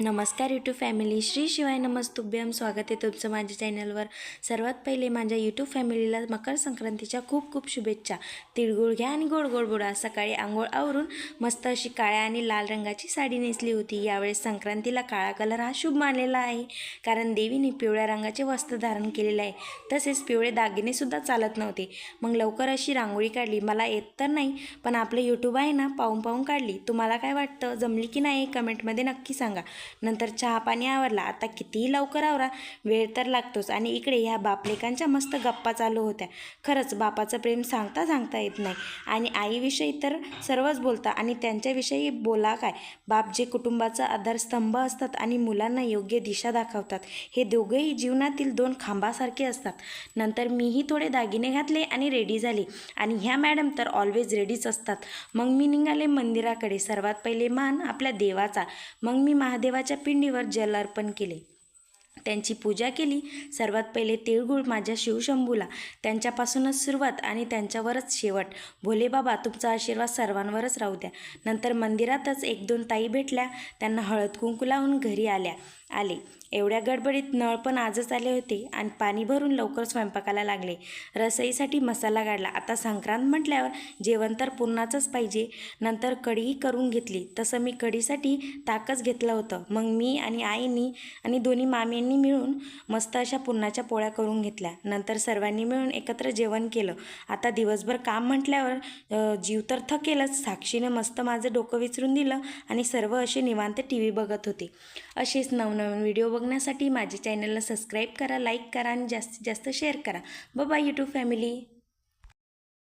नमस्कार YouTube family Shri शिवाय नमस्तुभ्यम. स्वागत आहे तुमचं माझ्या चॅनलवर सर्वात पहिले माझ्या यूट्यूब फॅमिलीला मकर संक्रांतीच्या खूप खूप शुभेच्छा. तिळगुळ घ्या आणि गोड गोड बुडा. सकाळी आंघोळ आवरून मस्त अशी काळ्या आणि लाल रंगाची साडी नेसली होती. यावेळेस संक्रांतीला काळा कलर हा शुभ मानलेला आहे. कारण देवीने पिवळ्या रंगाचे वस्त्र धारण केलेले आहे. तसेच पिवळे दागिनेसुद्धा चालत नव्हते. मग लवकर अशी रांगोळी काढली. मला येत तर नाही पण आपलं यूट्यूब आहे ना पाहून पाहून काढली. तुम्हाला काय वाटतं? जमली की नाही? कमेंटमध्ये नक्की सांगा. नंतर चहा पाणी आवरला. आता कितीही लवकर आवरा वेळ तर लागतोच. आणि इकडे ह्या बापलेकांच्या मस्त गप्पा चालू होत्या. खरंच बापाचं प्रेम सांगता सांगता येत नाही. आणि आईविषयी तर सर्वच बोलता. आणि त्यांच्याविषयी बोला काय? बाप जे कुटुंबाचा आधारस्तंभ असतात आणि मुलांना योग्य दिशा दाखवतात हे दोघेही जीवनातील दोन खांबासारखे असतात. नंतर मीही थोडे दागिने घातले आणि रेडी झाले. आणि ह्या मॅडम तर ऑलवेज रेडीच असतात. मग मी निघाले मंदिराकडे. सर्वात पहिले मान आपल्या देवाचा. मग मी महादेव देवाच्या पिंडीवर जल अर्पण केले. त्यांची पूजा केली. सर्वात पहिले तिळगुळ माझ्या शिवशंभूला. त्यांच्यापासूनच सुरुवात आणि त्यांच्यावरच शेवट. भोले बाबा तुमचा आशीर्वाद सर्वांवरच राहू द्या. नंतर मंदिरातच एक दोन ताई भेटल्या. त्यांना हळद कुंकू लावून घरी आल्या. आले. एवढ्या गडबडीत नळ पण आजच आले होते आणि पाणी भरून लवकर स्वयंपाकाला लागले. रसईसाठी मसाला काढला. आता संक्रांत म्हटल्यावर जेवण तर पूर्णाचंच पाहिजे. नंतर कढीही करून घेतली. तसं मी कढीसाठी ताकच घेतलं होतं. मग मी आणि आईनी आणि दोन्ही मामींनी मिळून मस्त अशा पुन्हाच्या पोळ्या करून घेतल्या. नंतर सर्वांनी मिळून एकत्र जेवण केलं. आता दिवसभर काम म्हटल्यावर जीव तर थकेलच. साक्षीने मस्त माझं डोकं विचरून दिलं आणि सर्व असे निवांत टी व्ही बघत होते. असेच नवनवीन व्हिडिओ बघण्यासाठी माझ्या चॅनलला सबस्क्राईब करा लाईक करा आणि जास्तीत जास्त शेअर करा. बाबा यूट्यूब फॅमिली